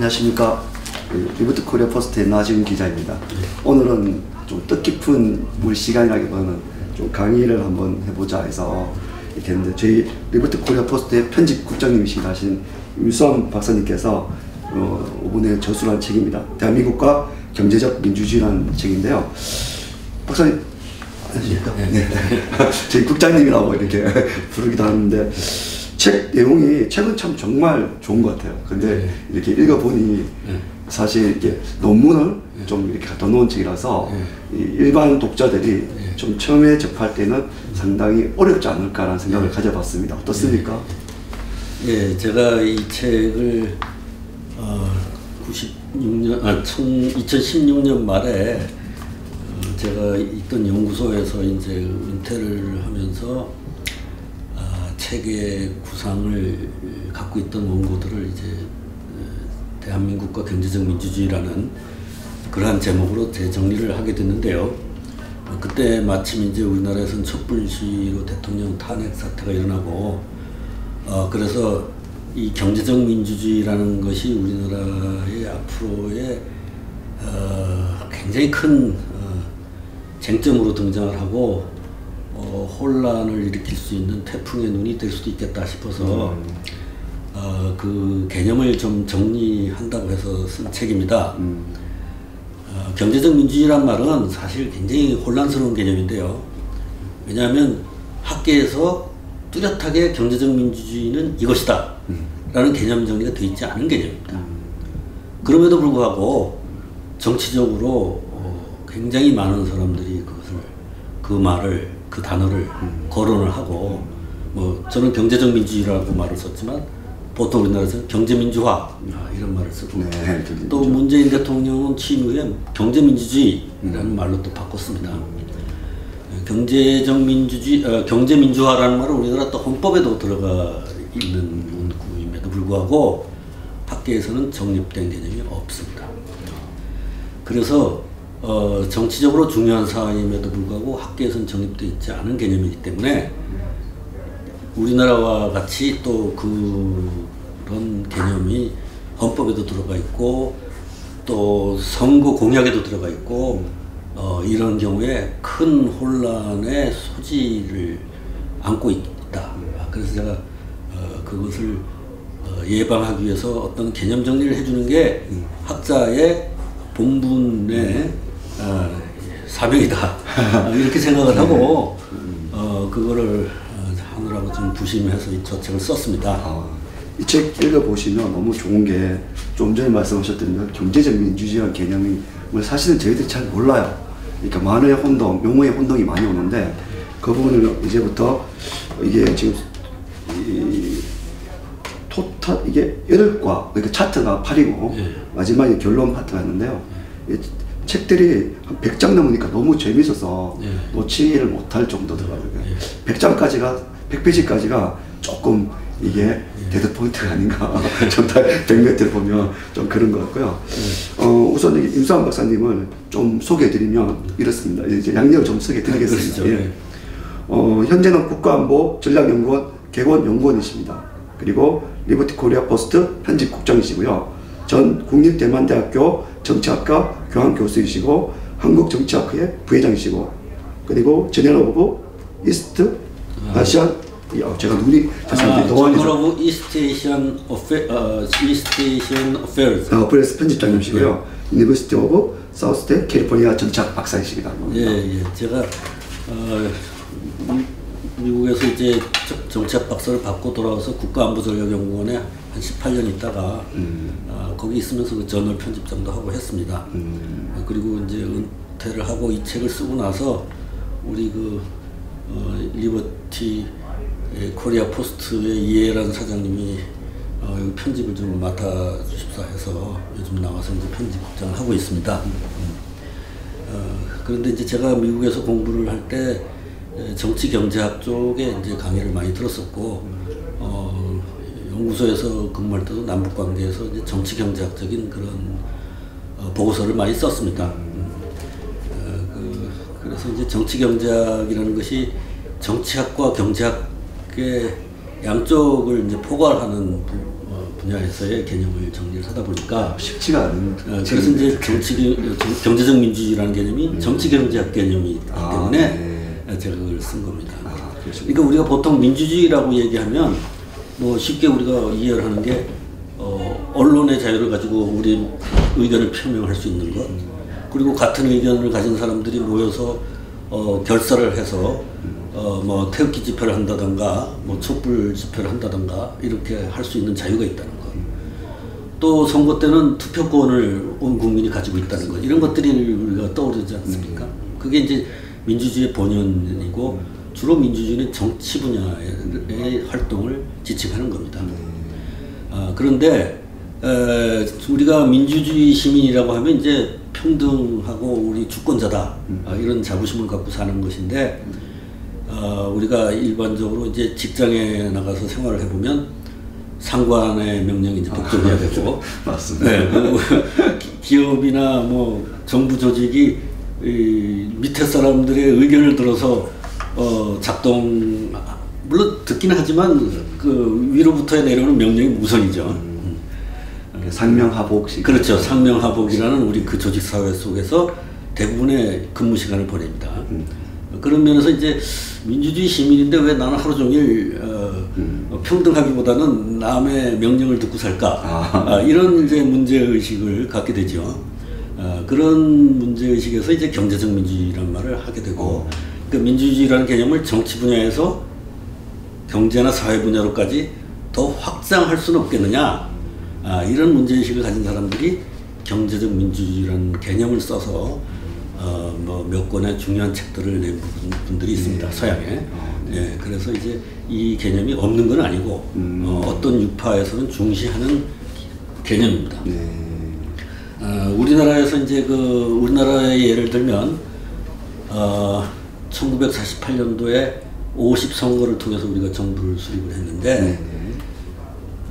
안녕하십니까. 그 리부트 코리아 포스트의 나지훈 기자입니다. 오늘은 좀 뜻깊은 물 시간이라기보다는 좀 강의를 한번 해보자 해서 이렇게 했는데 저희 리부트 코리아 포스트의 편집 국장님이시기도 하신 유수환 박사님께서 어, 이번에 저술한 책입니다. 대한민국과 경제적 민주주의라는 책인데요. 박사님, 안녕하십니까. 네. 저희 국장님이라고 이렇게 부르기도 하는데 책 내용이 책은 참 정말 좋은 것 같아요. 근데 네. 이렇게 읽어보니 네. 사실 이렇게 논문을 좀 이렇게 갖다 놓은 책이라서 네. 이 일반 독자들이 좀 처음에 접할 때는 상당히 어렵지 않을까라는 생각을 네. 가져봤습니다. 어떻습니까? 예, 제가 이 책을 어, 96년, 아, 2016년 말에 어, 제가 있던 연구소에서 이제 은퇴를 하면서 아, 책의 구상을 갖고 있던 원고들을 이제 어, 대한민국과 경제적 민주주의라는 그러한 제목으로 재정리를 하게 됐는데요. 어, 그때 마침 이제 우리나라에서는 촛불 시위로 대통령 탄핵 사태가 일어나고 어, 그래서 이 경제적 민주주의라는 것이 우리나라의 앞으로의 어, 굉장히 큰 어, 쟁점으로 등장을 하고 어, 혼란을 일으킬 수 있는 태풍의 눈이 될 수도 있겠다 싶어서 어, 그 개념을 좀 정리한다고 해서 쓴 책입니다. 어, 경제적 민주주의란 말은 사실 굉장히 혼란스러운 개념인데요. 왜냐하면 학계에서 뚜렷하게 경제적 민주주의는 이것이다. 라는 개념 정리가 되어 있지 않은 개념입니다. 그럼에도 불구하고 정치적으로 어, 굉장히 많은 사람들이 그것을 그 말을 그 단어를 거론을 하고 뭐 저는 경제적 민주주의라고 말을 썼지만 보통 우리나라에서는 경제민주화 아, 이런 말을 쓰고 네, 경제민주화. 또 문재인 대통령은 취임 후에 경제민주주의라는 말로 또 바꿨습니다. 경제적 민주주의, 어, 경제민주화라는 말은 우리나라 또 헌법에도 들어가 있는 문구임에도 불구하고 학계에서는 정립된 개념이 없습니다. 그래서 어, 정치적으로 중요한 사안임에도 불구하고 학계에서는 정립되어 있지 않은 개념이기 때문에 우리나라와 같이 또 그런 개념이 헌법에도 들어가 있고 또 선거 공약에도 들어가 있고 어, 이런 경우에 큰 혼란의 소지를 안고 있다. 아, 그래서 제가 어, 그것을 어, 예방하기 위해서 어떤 개념 정리를 해주는 게 학자의 본분의 어, 사명이다. 어, 이렇게 생각을 하고 어, 그거를 어, 하느라고 좀 부심해서 이 저 책을 썼습니다. 아, 이책 읽어보시면 너무 좋은 게 좀 전에 말씀하셨던 그 경제적 민주주의라는 개념을 사실은 저희들이 잘 몰라요. 그러니까 만의 혼동, 용어의 혼동이 많이 오는데 그 부분을 이제부터 이게 지금 이 토탈 이게 여덟 과 그러니까 차트가 8이고 예. 마지막에 결론 파트가 있는데요. 이 책들이 한 100장 넘으니까 너무 재밌어서 예. 놓치지를 못할 정도더라고요. 예. 100장까지가 100페이지까지가 조금 이게 예. 데드 포인트가 아닌가. 전달 100매트를 보면 좀 그런 것 같고요. 예. 어, 우선 이 임수환 박사님을 좀 소개해드리면 이렇습니다. 이제 양력을 좀 소개해드리겠습니다. 그러시죠. 예. 어, 현재는 국가안보 전략연구원 개원 연구원이십니다. 그리고 리버티 코리아 포스트 편집국장이시고요. 전 국립대만대학교 정치학과 교환교수이시고 한국 정치학회 부회장이시고 그리고 제네럴 오브 이스트 아시안 야, 제가 눈이 죄송합니다. 아, 노안이죠. 어페 어, 어페어스. 어, 프레스 편집장님이시고요. 유니버시티 오브 사우스대 캘리포니아 정치학 박사이십니다. 예, 예. 제가 어, 미- 미국에서 이제 저- 정치학 박사를 받고 돌아와서 국가안보전략연구원에 한 18년 있다가 아, 거기 있으면서 그 저널 편집장도 하고 했습니다. 아, 그리고 이제 은퇴를 하고 이 책을 쓰고 나서 우리 그 어, 리버티 에, 코리아 포스트의 이해라는 사장님이 어, 편집을 좀 맡아 주십사 해서 요즘 나와서 이제 편집국장을 하고 있습니다. 어, 그런데 이제 제가 미국에서 공부를 할 때 정치 경제학 쪽에 이제 강의를 많이 들었었고 어, 연구소에서 근무할 때도 남북 관계에서 이제 정치 경제학적인 그런 어, 보고서를 많이 썼습니다. 음. 어, 그, 그래서 이제 정치 경제학이라는 것이 정치학과 경제학의 양쪽을 이제 포괄하는 부, 어, 분야에서의 개념을 정리를 하다 보니까 쉽지가 않은. 어, 그래서 이제 정치 경제적 민주주의라는 개념이 정치 경제학 개념이기 아, 때문에 네. 제가 그걸 쓴 겁니다. 아. 그러니까 우리가 보통 민주주의라고 얘기하면 뭐 쉽게 우리가 이해를 하는 게 어, 언론의 자유를 가지고 우리 의견을 표명할 수 있는 것 그리고 같은 의견을 가진 사람들이 모여서 어, 결사를 해서 어, 뭐 태극기 집회를 한다던가 뭐 촛불 집회를 한다던가 이렇게 할 수 있는 자유가 있다는 것. 또 선거 때는 투표권을 온 국민이 가지고 있다는 것 이런 것들이 우리가 떠오르지 않습니까? 그게 이제 민주주의의 본연이고 주로 민주주의는 정치 분야의 활동을 지칭하는 겁니다. 아, 그런데 에, 우리가 민주주의 시민이라고 하면 이제 평등하고 우리 주권자다 아, 이런 자부심을 갖고 사는 것인데 어, 우리가 일반적으로 이제 직장에 나가서 생활을 해보면 상관의 명령이 이제 복종해야 되고 맞습니다. 네, 기- 기업이나 뭐 정부 조직이 이 밑에 사람들의 의견을 들어서 어 작동 물론 듣기는 하지만 그 위로부터 내려오는 명령이 우선이죠. 상명하복식. 그렇죠. 상명하복이라는 우리 그 조직 사회 속에서 대부분의 근무 시간을 보냅니다. 그런 면에서 이제 민주주의 시민인데 왜 나는 하루 종일 어, 어, 평등하기보다는 남의 명령을 듣고 살까? 아. 아, 이런 이제 문제 의식을 갖게 되죠. 아, 그런 문제 의식에서 이제 경제적 민주주의라는 말을 하게 되고, 그 민주주의라는 개념을 정치 분야에서 경제나 사회 분야로까지 더 확장할 수는 없겠느냐 아, 이런 문제의식을 가진 사람들이 경제적 민주주의라는 개념을 써서 어, 뭐몇 권의 중요한 책들을 낸 분- 분들이 있습니다 서양에 예, 그래서 이제 이 개념이 없는 건 아니고 음. 어, 어떤 유파에서는 중시하는 개념입니다. 네. 어, 우리나라에서 이제 그 우리나라의 예를 들면 어, 1948년도에 50선거를 통해서 우리가 정부를 수립을 했는데 네.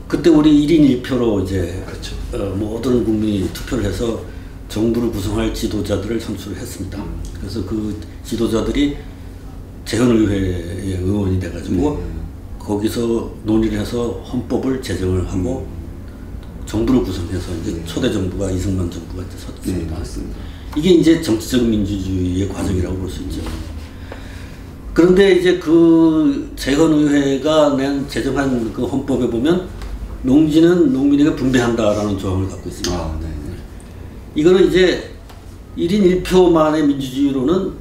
그때 우리 1인 1표로 이제 그렇죠. 어, 모든 국민이 투표를 해서 정부를 구성할 지도자들을 선출을 했습니다. 그래서 그 지도자들이 재헌의회의 의원이 돼가지고 네. 거기서 논의를 해서 헌법을 제정을 하고 정부를 구성해서 이제 초대 정부가 이승만 정부가 이제 네, 섰습니다. 맞습니다. 이게 이제 정치적 민주주의의 과정이라고 볼 수 있죠. 그런데 이제 그 재헌의회가 낸 제정한 그 헌법에 보면 농지는 농민에게 분배한다라는 조항을 갖고 있습니다. 아, 네. 이거는 이제 1인 1표만의 민주주의로는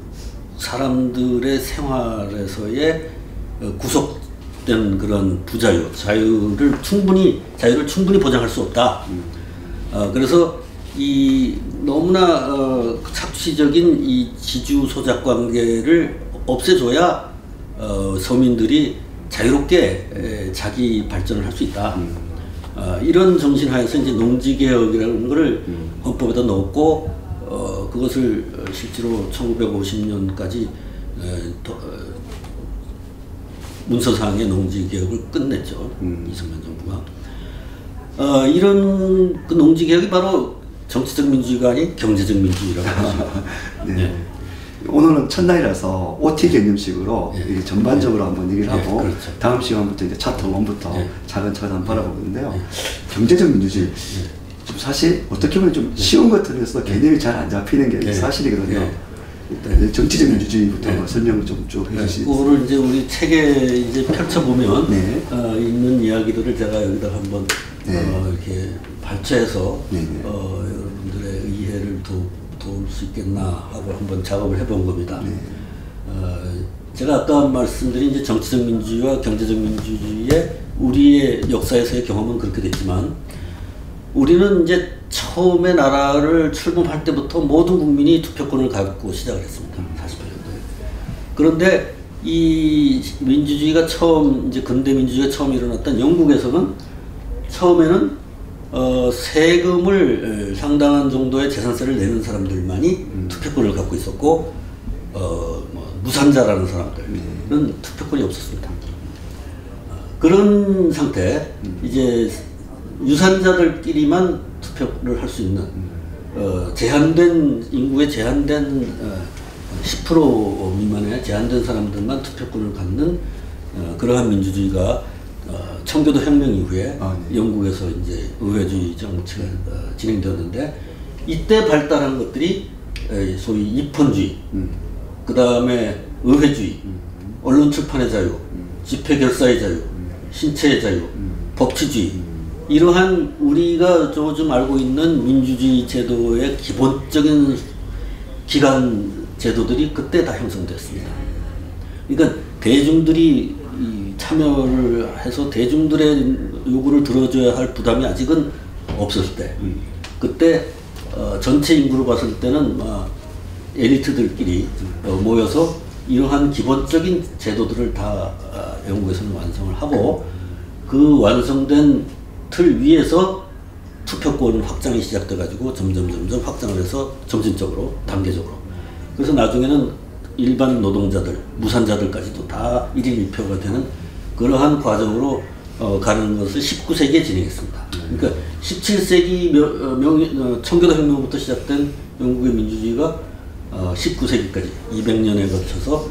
사람들의 생활에서의 어, 구속된 그런 부자유, 자유를 충분히 자유를 충분히 보장할 수 없다. 어, 그래서 이 너무나 어, 착취적인 이 지주 소작 관계를 없애줘야 어, 서민들이 자유롭게 에, 자기 발전을 할 수 있다. 어, 이런 정신 하에서 이제 농지 개혁이라는 것을 헌법에다 넣었고 어, 그것을 어, 실제로 1950년까지 문서상의 농지 개혁을 끝냈죠 이승만 정부가. 어, 이런 그 농지 개혁이 바로 정치적 민주주의가 아닌 경제적 민주주의라고 하죠. 네. 오늘은 첫날이라서 OT 개념식으로 예. 전반적으로 한번 얘기를 예, 하고 그렇죠. 다음 시간부터 이제 차트 1부터 예. 차근차근 한번 바라보는데요. 경제적 민주주의. 좀 사실 어떻게 보면 좀 쉬운 것들에서 개념이 잘 안 잡히는 게 예. 사실이거든요. 예. 일단 정치적 민주주의부터 예. 한번 설명을 좀쭉 네, 해주시죠. 그거를 이제 우리 책에 이제 펼쳐보면 네. 어, 있는 이야기들을 제가 여기다 한번 네. 어, 이렇게 발췌해서 네, 네. 어, 여러분들의 이해를 도, 도울 수 있겠나 하고 한번 작업을 해본 겁니다. 네. 어, 제가 아까 말씀드린 이제 정치적 민주주의와 경제적 민주주의의 우리의 역사에서의 경험은 그렇게 됐지만 우리는 이제 처음에 나라를 출범할 때부터 모든 국민이 투표권을 갖고 시작을 했습니다. 48년도에. 그런데 이 민주주의가 처음 이제 근대 민주주의가 처음 일어났던 영국에서는 처음에는 어, 세금을 에, 상당한 정도의 재산세를 내는 사람들만이 투표권을 갖고 있었고 어, 뭐 무산자라는 사람들은 투표권이 없었습니다. 어, 그런 상태 이제 유산자들끼리만 투표를 할 수 있는 어, 제한된 인구의 제한된 어, 10% 미만의 제한된 사람들만 투표권을 갖는 어, 그러한 민주주의가 어, 청교도 혁명 이후에 아, 네. 영국에서 이제 의회주의 정치가 어, 진행되었는데 이때 발달한 것들이 에, 소위 입헌주의, 음. 그 다음에 의회주의, 언론 출판의 자유, 집회 결사의 자유, 신체의 자유, 법치주의 이러한 우리가 요즘 알고 있는 민주주의 제도의 기본적인 기관 제도들이 그때 다 형성됐습니다. 그러니까 대중들이 이 참여를 해서 대중들의 요구를 들어줘야 할 부담이 아직은 없었을 때. 그때 어, 전체 인구로 봤을 때는 막 에리트들끼리 어, 모여서 이러한 기본적인 제도들을 다 어, 영국에서는 완성을 하고 그 완성된 틀 위에서 투표권 확장이 시작돼 가지고 점점 점점 확장을 해서 점진적으로 단계적으로. 그래서 나중에는 일반 노동자들 무산자들까지도 다 1인 1표가 되는 그러한 과정으로 어, 가는 것을 19세기에 진행했습니다. 그러니까 17세기 명, 명, 어, 청교도 혁명부터 시작된 영국의 민주주의가 어, 19세기까지 200년에 거쳐서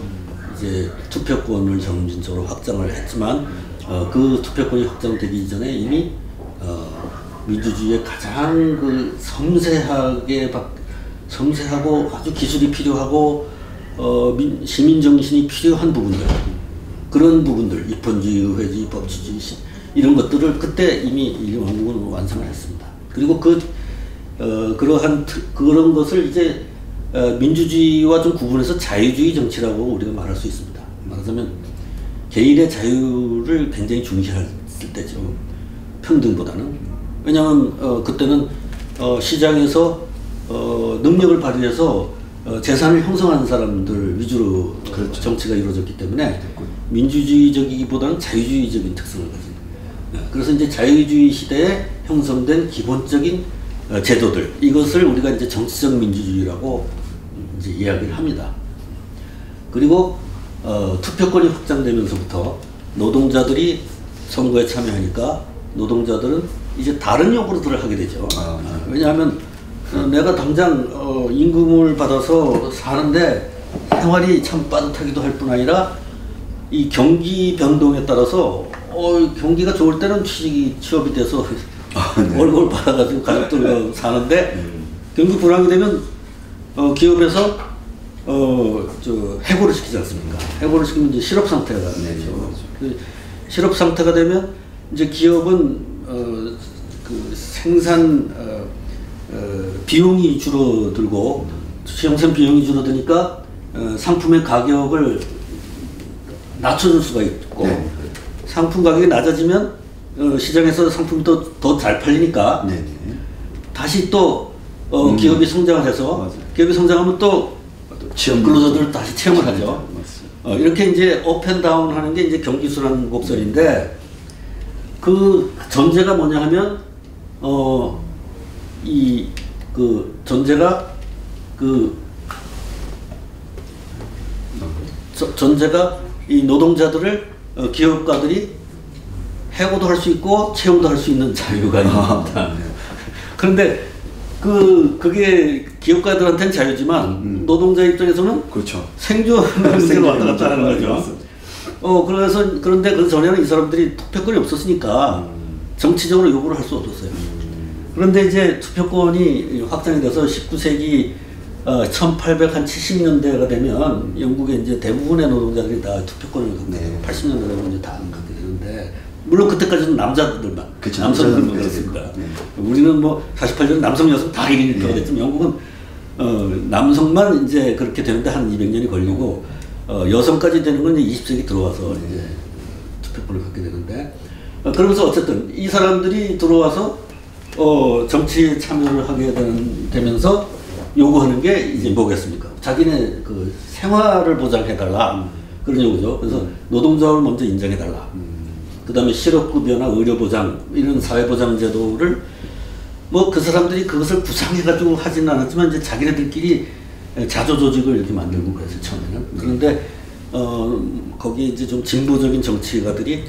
이제 투표권을 점진적으로 확장을 했지만 어, 그 투표권이 확장되기 이전에 이미 어, 민주주의의 가장 그 섬세하게 박- 섬세하고 아주 기술이 필요하고 어, 민, 시민 정신이 필요한 부분들 그런 부분들 입헌주의, 의회주의, 법치주의 시- 이런 것들을 그때 이미 이 왕국은 완성을 했습니다. 그리고 그 어, 그러한 트- 그런 것을 이제 어, 민주주의와 좀 구분해서 자유주의 정치라고 우리가 말할 수 있습니다. 말하자면 개인의 자유를 굉장히 중시했을 때죠. 평등보다는. 왜냐하면 어, 그때는 어, 시장에서 어, 능력을 발휘해서 어, 재산을 형성하는 사람들 위주로 그렇죠. 정치가 이루어졌기 때문에 민주주의적이기보다는 자유주의적인 특성을 가진. 예, 그래서 이제 자유주의 시대에 형성된 기본적인 어, 제도들 이것을 우리가 이제 정치적 민주주의라고 이제 이야기를 합니다. 그리고 어, 투표권이 확장되면서부터 노동자들이 선거에 참여하니까 노동자들은 이제 다른 요구들을 하게 되죠. 아, 네. 어, 왜냐하면 어, 내가 당장 어, 임금을 받아서 사는데 생활이 참 빠듯하기도 할 뿐 아니라 이 경기 변동에 따라서 어, 경기가 좋을 때는 취직이 취업이 돼서 아, 네. 월급을 받아가지고 가족들과 사는데 경기 불황이 되면 어, 기업에서 어, 저 해고를 시키지 않습니까? 해고를 시키면 이제 실업 상태가 되죠. 그 실업 상태가 되면 이제 기업은 어, 그 생산 어, 어, 비용이 줄어들고 생산 비용이 줄어드니까 어, 상품의 가격을 낮춰줄 수가 있고 네. 상품 가격이 낮아지면 어, 시장에서 상품이 더잘 팔리니까 네네. 다시 또 어, 음. 기업이 성장을 해서 맞아요. 기업이 성장하면 또 취업 근로자들을 다시 채용을 하죠. 어, 이렇게 이제 업앤다운 하는 게 이제 경기순환 곡선인데 그 전제가 뭐냐 하면 어 이 그 전제가 그 저- 전제가 이 노동자들을 어, 기업가들이 해고도 할 수 있고 채용도 할 수 있는 자유가 아, 있다. 네. 그런데 그 그게 기업가들한테는 자유지만 음. 노동자 입장에서는 그렇죠. 생존 문제로 왔다 갔다 하는 거죠. 어 그래서 그런데 그 전에는 이 사람들이 투표권이 없었으니까 음. 정치적으로 요구를 할 수 없었어요. 그런데 이제 투표권이 확장이 돼서 19세기 어, 1870년대가 되면 영국의 이제 대부분의 노동자들이 다 투표권을 갖고 네. 80년대 되면 이제 다 갖게 되는데 물론 그때까지는 남자들만 그쵸, 남성들만 그렇습니다. 네. 우리는 뭐 48년 남성 여성 다 1인 1표가 네. 됐지만 영국은 어, 남성만 이제 그렇게 되는데 한 200년이 걸리고 어, 여성까지 되는 건 이제 20세기 들어와서 이제 투표권을 갖게 되는데 어, 그러면서 어쨌든 이 사람들이 들어와서 어, 정치에 참여를 하게 되는, 되면서 요구하는 게 이제 뭐겠습니까? 자기네 그 생활을 보장해달라 그런 요구죠. 그래서 노동자를 먼저 인정해달라. 그 다음에 실업급여나 의료보장 이런 사회보장제도를 뭐 그 사람들이 그것을 구상해가지고 하지는 않았지만 이제 자기네들끼리 자조조직을 이렇게 만들고 그랬어요 처음에는 그런데 어 거기에 이제 좀 진보적인 정치가들이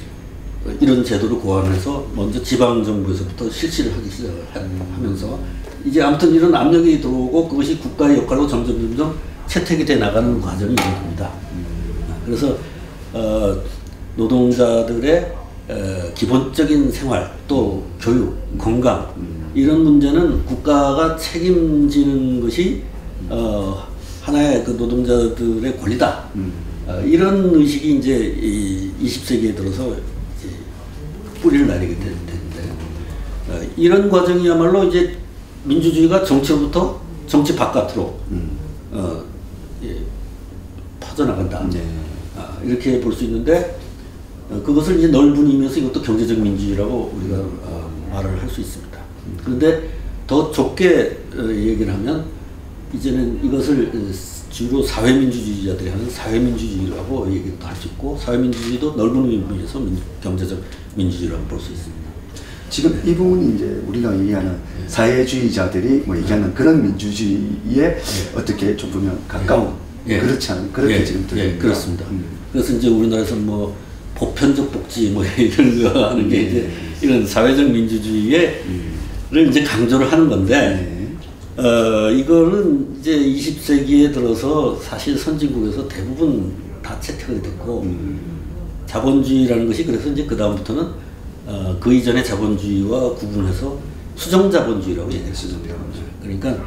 이런 제도를 고안해서 먼저 지방 정부에서부터 실시를 하기 시작하면서 이제 아무튼 이런 압력이 들어오고 그것이 국가의 역할로 점점 점점 채택이 돼 나가는 과정이 이루어집니다. 그래서 어, 노동자들의 어, 기본적인 생활 또 교육, 건강 이런 문제는 국가가 책임지는 것이 어, 하나의 그 노동자들의 권리다. 어, 이런 의식이 이제 이 20세기에 들어서 뿌리를 내리게 되- 되는데 어, 이런 과정이야말로 이제 민주주의가 정치로부터 정치 바깥으로 어, 예, 퍼져나간다. 네. 아, 이렇게 볼 수 있는데 어, 그것을 이제 넓은 의미에서 이것도 경제적 민주주의라고 우리가 어, 말을 할 수 있습니다. 그런데 더 좁게 어, 얘기를 하면 이제는 이것을 어, 주로 사회민주주의자들이 하는 사회민주주의라고 얘기도 할 수 있고 사회민주주의도 넓은 의미에서 민- 경제적 민주주의라고 볼 수 있습니다. 지금 이 부분이 이제 우리가 얘기하는 사회주의자들이 뭐 얘기하는 그런 민주주의에 어떻게 좀 보면 가까운 예. 그렇지 않은 그렇게 예, 지금 예, 들립니다. 그렇습니다. 음. 그래서 이제 우리나라에서 뭐 보편적 복지 뭐 이런 거 하는 게 이제 이런 사회적 민주주의를 이제 강조를 하는 건데 네. 어 이거는 이제 20세기에 들어서 사실 선진국에서 대부분 다 채택이 됐고 자본주의라는 것이 그래서 이제 그 다음부터는 어, 그 이전의 자본주의와 구분해서 수정 자본주의라고 얘기했어요. 그러니까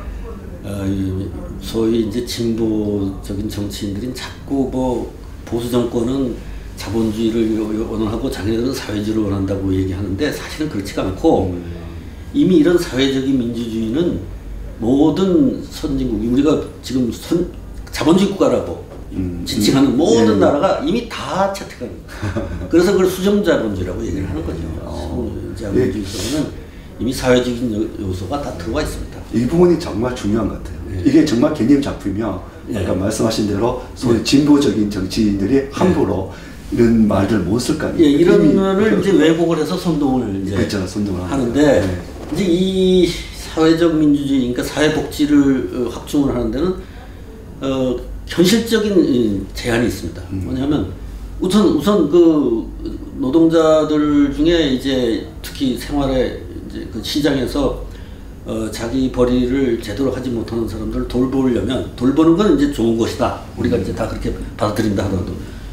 어, 이 소위 이제 진보적인 정치인들이 자꾸 뭐 보수 정권은 자본주의를 원하고 자기네들은 사회주의를 원한다고 얘기하는데 사실은 그렇지가 않고 이미 이런 사회적인 민주주의는 모든 선진국이 우리가 지금 선, 자본주의 국가라고 음, 지칭하는 음. 모든 예. 나라가 이미 다 채택한 거예요. 그래서 그걸 수정자본주의라고 얘기를 하는 거죠. 어. 수정자본주의 속에는 이미 사회적인 요- 요소가 다 들어가 있습니다. 이 부분이 정말 중요한 것 같아요. 예. 이게 정말 개념 작품이며 예. 아까 말씀하신 대로 소위 예. 진보적인 정치인들이 함부로 이런 말들 못쓸 거 아니에요. 예, 이런 거를 이제 왜곡을 해서 선동을 이제 그렇죠, 선동을 하는 하는데. 이제 이 사회적 민주주의, 그러니까 사회복지를 어, 확충을 하는 데는 어, 현실적인 이, 제한이 있습니다. 음. 뭐냐면 우선 우선 그 노동자들 중에 이제 특히 생활에 이제 그 시장에서 어, 자기 벌이를 제대로 하지 못하는 사람들을 돌보려면 돌보는 건 이제 좋은 것이다. 우리가 이제 다 그렇게 받아들인다 하더라도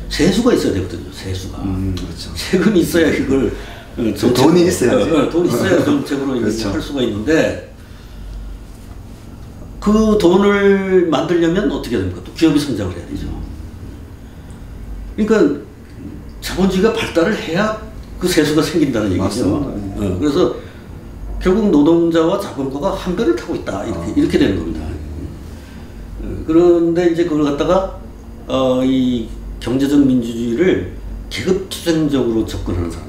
세수가 있어야 되거든요. 세수가. 음, 그렇죠. 세금이 있어야 이걸 어, 정책으로- 돈이 있어야지. 어, 어, 돈이 있어야 정책으로 이제 그렇죠. 할 수가 있는데 그 돈을 만들려면 어떻게 됩니까? 또 기업이 성장을 해야 되죠. 그러니까 자본주의가 발달을 해야 그 세수가 생긴다는 얘기죠. 어, 그래서 결국 노동자와 자본가가 한 배를 타고 있다 이렇게 아. 이렇게 되는 겁니다. 어, 그런데 이제 그걸 갖다가 어, 이 경제적 민주주의를 계급투쟁적으로 접근하는 사람들. 음.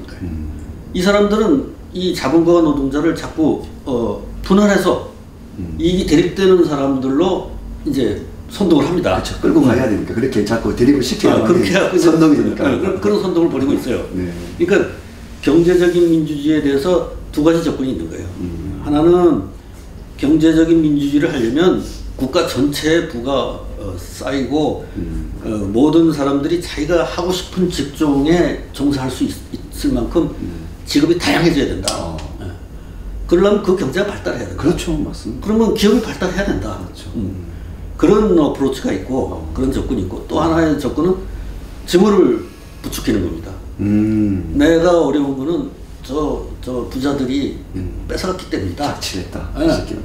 이 사람들은 이 자본가와 노동자를 자꾸 어, 분할해서 음. 이익이 대립되는 사람들로 이제 선동을 합니다. 그렇죠. 끌고 가야 되니까 그렇게 자꾸 드립을 시켜야 아, 그렇게 하고 이제- 선동이 되니까. 어, 그런, 그런 선동을 벌이고 있어요. 네. 그러니까 경제적인 민주주의에 대해서 두 가지 접근이 있는 거예요. 음. 하나는 경제적인 민주주의를 하려면 국가 전체의 부가 어, 쌓이고 음. 어, 모든 사람들이 자기가 하고 싶은 직종에 종사할 수 있, 을 만큼 직업이 다양해져야 된다. 어. 예. 그러려면 그 경제가 발달해야 된다. 그렇죠, 맞습니다. 그러면 기업이 발달해야 된다. 그렇죠. 음. 그런 어프로치가 있고 그런 접근이 있고 또 하나의 접근은 증오를 부추기는 겁니다. 음. 내가 어려운 거는 저, 저 부자들이 음. 뺏어갔기 때문이다. 자치했다. 예. 이 새끼는.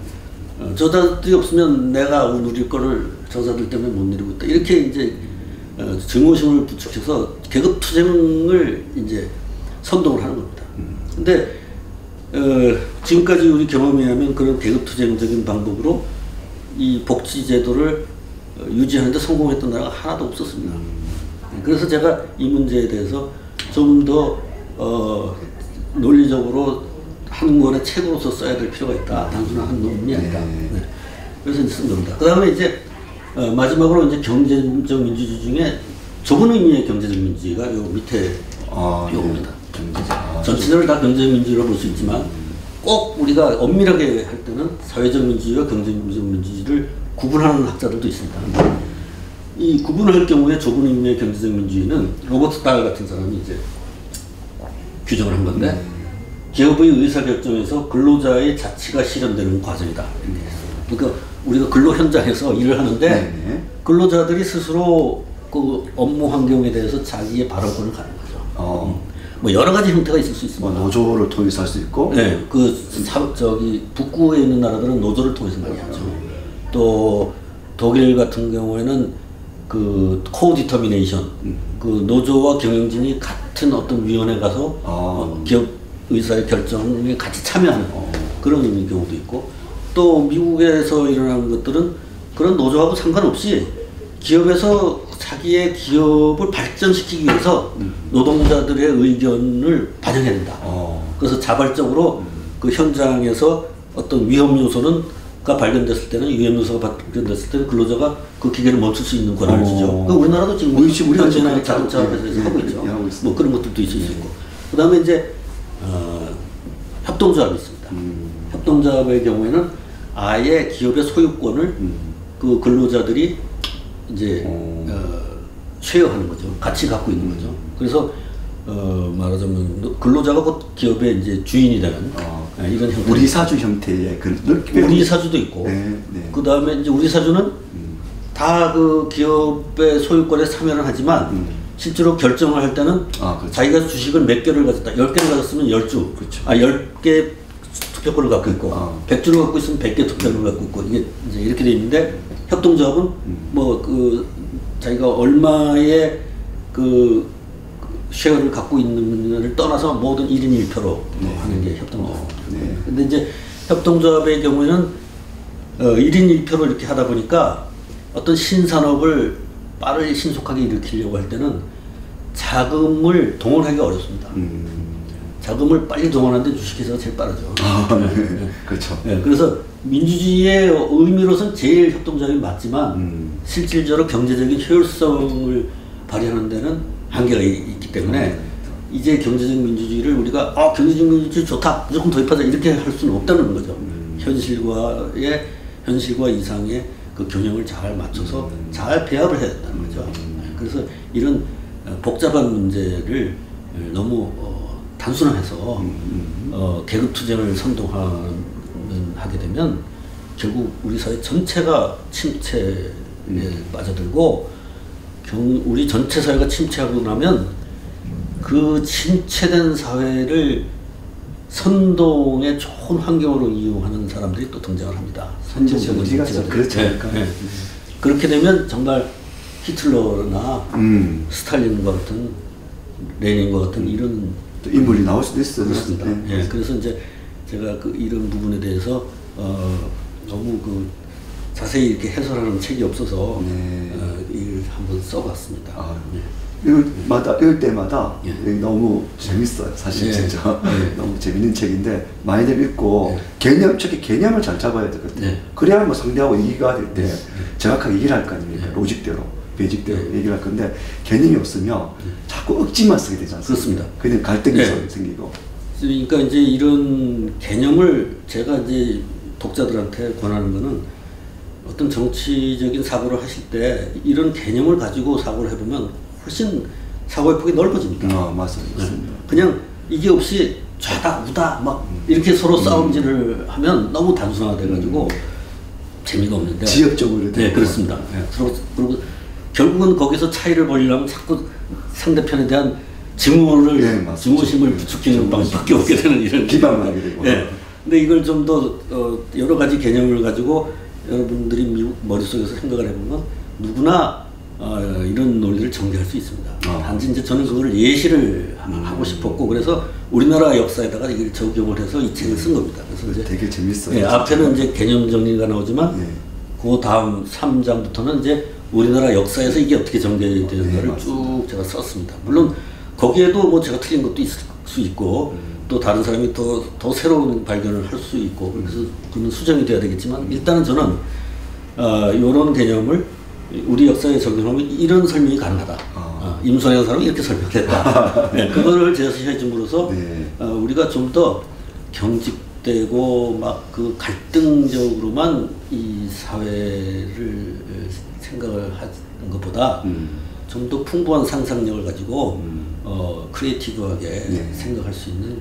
어, 저자들이 없으면 내가 누릴 거를 저자들 때문에 못 누리고 있다. 이렇게 이제 어, 증오심을 부추겨서 계급 투쟁을 이제 선동을 하는 겁니다. 근데 어, 지금까지 우리 경험에 의하면 그런 계급 투쟁적인 방법으로 이 복지 제도를 어, 유지하는데 성공했던 나라가 하나도 없었습니다. 그래서 제가 이 문제에 대해서 좀더 어, 논리적으로 한 권의 책으로서 써야 될 필요가 있다. 단순한 한 논문이 아니라. 네. 네. 그래서 쓴 겁니다. 그 다음에 이제 어, 마지막으로 이제 경제적 민주주의 중에 좁은 의미의 경제적 민주주의가 요 밑에 아, 요겁니다. 네. 전체적으로 다 경제적 민주주의로 볼 수 있지만 꼭 우리가 엄밀하게 할 때는 사회적 민주주의와 경제적 민주주의를 구분하는 학자들도 있습니다. 이 구분을 할 경우에 좁은 의미의 경제적 민주주의는 로버트 다일 같은 사람이 이제 규정을 한 건데 기업의 의사결정에서 근로자의 자치가 실현되는 과정이다. 그러니까 우리가 근로 현장에서 일을 하는데 네네. 근로자들이 스스로 그 업무 환경에 대해서 자기의 발언권을 갖는 거죠. 어. 뭐 여러 가지 형태가 있을 수뭐 있습니다. 노조를 통해서 할 수 있고 네, 그 사, 저기 북구에 있는 나라들은 노조를 통해서 많이 하죠. 또 독일 같은 경우에는 그 코디터미네이션, 그 노조와 경영진이 같은 어떤 위원회 가서 아. 어, 기업 의사의 결정에 같이 참여하는 그런 경우도 있고 또 미국에서 일어나는 것들은 그런 노조하고 상관없이 기업에서 자기의 기업을 발전시키기 위해서 노동자들의 의견을 반영해야 된다. 어. 그래서 자발적으로 그 현장에서 어떤 위험 요소는 가 발견됐을 때는 위험 요소가 발견됐을 때는 근로자가 그 기계를 멈출 수 있는 권한을 어. 주죠. 그 우리나라도 지금 우리 지금 우리가 지금 자동차 회사에서 예, 하고 예, 있죠. 예, 하고. 뭐 그런 것들도 있을 수 있고. 그다음에 이제 어, 협동조합이 있습니다. 음. 협동조합의 경우에는 아예 기업의 소유권을 그 근로자들이 이제 어. 어, 쉐어하는 거죠. 같이 갖고 있는 거죠. 그래서 어, 말하자면 근로자가 곧 기업의 이제 주인이 되는 어. 예, 이런 형태. 우리 사주 형태의 그 넓게 우리 사주도 있고, 네, 네. 그 다음에 이제 우리 사주는 다그 기업의 소유권에 참여를 하지만 음. 실제로 결정을 할 때는 아, 그렇죠. 자기가 주식을 몇 개를 가졌다, 열 개를 가졌으면 열 주, 그렇죠. 아, 열개 투표권을 갖고 있고, 아. 백 주를 갖고 있으면 백 개 투표권을 갖고 있고, 이게 이제 이렇게 돼 있는데, 협동조합은 음. 뭐그 자기가 얼마의 그 쉐어를 갖고 있는지를 떠나서 모든 1인 1표로 네. 하는 게 협동조합. 네. 근데 이제 협동조합의 경우에는 어, 1인 1표로 이렇게 하다 보니까 어떤 신산업을 빠르게 신속하게 일으키려고 할 때는 자금을 동원하기 어렵습니다. 음. 자금을 빨리 동원하는데 주식회사가 제일 빠르죠. 아, 네. 그렇죠. 네, 그래서 민주주의의 의미로선 제일 협동조합이 맞지만 음. 실질적으로 경제적인 효율성을 발휘하는 데는 한계가 이- 있기 때문에 음. 이제 경제적 민주주의를 우리가 아 경제적 민주주의 좋다 무조건 도입하자 이렇게 할 수는 없다는 거죠. 음. 현실과의 현실과 이상의 그 균형을 잘 맞춰서 음. 잘 배합을 해야 된다는 거죠. 네, 그래서 이런 어, 복잡한 문제를 어, 너무 어, 단순화해서 음. 어, 계급 투쟁을 선동하는 하게 되면 결국 우리 사회 전체가 침체에 빠져들고 경, 우리 전체 사회가 침체하고 나면 그 침체된 사회를 선동의 좋은 환경으로 이용하는 사람들이 또 등장을 합니다. 정치가 좀 그렇지 네, 않을까? 네. 그렇게 되면 정말 히틀러나 음. 스탈린과 같은 레닌과 같은 이런 또 인물이 나올 수도 있어요. 그렇습니다. 네. 예, 그래서 이제 제가 그 이런 부분에 대해서 어, 너무 그 자세히 이렇게 해설하는 책이 없어서 네. 어, 이걸 한번 써봤습니다. 아, 예. 읽을 마다 읽을 때마다 예. 너무 재밌어요. 사실 예. 진짜 예. 너무 재밌는 책인데 많이들 읽고 개념 특히 개념을 잘 잡아야 되거든요. 예. 그래야 뭐 상대하고 얘기가 될 때 정확하게 얘기를 할 거 아닙니까? 예. 로직대로 배직대로 예. 얘기를 할 건데 개념이 없으면 자꾸 억지만 쓰게 되지 않습니까? 그렇습니다. 그냥 갈등이 예. 생기고. 그러니까 이제 이런 개념을 제가 이제 독자들한테 권하는 거는 어떤 정치적인 사고를 하실 때 이런 개념을 가지고 사고를 해보면 훨씬 사고의 폭이 넓어집니다. 아 맞습니다. 그냥 이게 없이 좌다 우다 막 이렇게 서로 싸움질을 하면 너무 단순화돼가지고 재미가 없는데 지역적으로 네. 그렇습니다. 네, 서로 그리고 결국은 거기서 차이를 벌이려면 자꾸 상대편에 대한 증오를 네. 증오심을 부추기는 방법밖에 없게 되는 이런 비방을 하게 되고. 네. 근데 이걸 좀더 어, 여러 가지 개념을 가지고 여러분들이 미국 머릿속에서 생각을 해보면 누구나 어, 이런 논리를 전개할 수 있습니다. 아. 단지 이제 저는 그걸 예시를 하- 하고 싶었고 그래서 우리나라 역사에다가 이걸 적용을 해서 이 책을 쓴 겁니다. 그래서 이제 되게 재밌어요. 네, 진짜. 앞에는 이제 개념 정리가 나오지만 네. 그 다음 3장부터는 이제 우리나라 역사에서 이게 어떻게 전개되는가를 네, 쭉 제가 썼습니다. 물론 거기에도 뭐 제가 틀린 것도 있을 수 있고 음. 또 다른 사람이 더, 더 새로운 발견을 할 수 있고 그래서 그는 수정이 돼야 되겠지만 일단은 저는 어, 이런 개념을 우리 역사에 적용하면 이런 설명이 가능하다. 아. 어, 임선영 사람은 이렇게 설명했다. 네, 그거를 제시해 줌으로써 네. 어, 우리가 좀 더 경직되고 막 그 갈등적으로만 이 사회를 생각을 하는 것보다 음. 좀더 풍부한 상상력을 가지고 음. 어 크리에이티브하게 네. 생각할 수 있는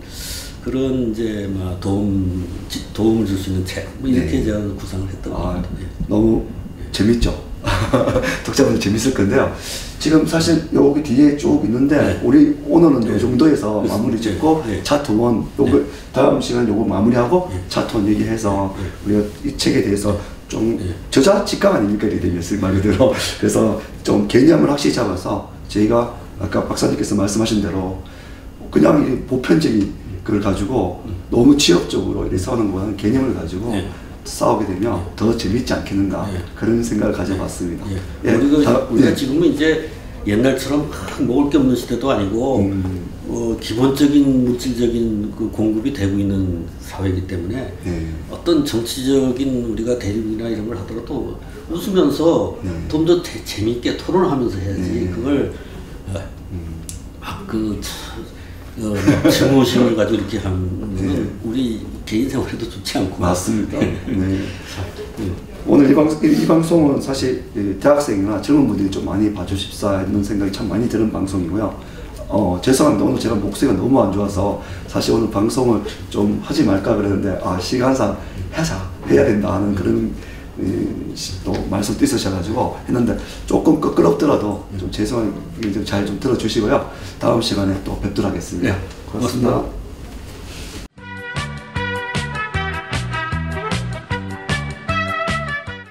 그런 이제 막 도움 지- 도움을 줄 수 있는 책 뭐 이렇게 네. 제가 구상을 했던 것 아, 같은데 너무 재밌죠. 독자분들 재밌을 건데요. 지금 사실 여기 뒤에 쭉 있는데 네. 우리 오늘은 요 네. 정도에서 그렇습니다. 마무리 짓고 네. 차트 원 요거 다음 시간 요거 마무리하고 네. 차트 원 얘기해서 네. 우리가 이 책에 대해서 좀 네. 저자 직강 아닙니까 이렇게 되겠어요 말 그대로 그래서 좀 개념을 확실히 잡아서 저희가 아까 박사님께서 말씀하신 대로 그냥 이 보편적인 걸 가지고 너무 취업적으로 이렇게 싸우는 거는 개념을 가지고 네. 싸우게 되면 더 재밌지 않겠는가 네. 그런 생각을 가져봤습니다. 예. 우리가, 다- 우리가 예. 지금은 이제 옛날처럼 막 먹을 게 없는 시대도 아니고 음. 어, 기본적인 물질적인 그 공급이 되고 있는 사회이기 때문에 네. 어떤 정치적인 우리가 대립이나 이런 걸 하더라도 웃으면서 네. 좀더 재미있게 토론하면서 해야지 네. 그걸 어, 막그 어, 증오심을 가지고 이렇게 하면 네. 우리 개인 생활에도 좋지 않고 맞습니다. 네. 예. 오늘 이, 방, 이, 이 방송은 사실 이 대학생이나 젊은 분들이 좀 많이 봐주십사 하는 생각이 참 많이 드는 방송이고요. 어, 죄송합니다. 오늘 제가 목소리가 너무 안 좋아서 사실 오늘 방송을 좀 하지 말까 그랬는데 아, 시간상 해자, 해야 된다 하는 그런 또 말씀도 있으셔가지고 했는데 조금 끄끄럽더라도 좀 죄송하게 좀잘좀 들어주시고요. 다음 시간에 또 뵙도록 하겠습니다. 네, 고맙습니다.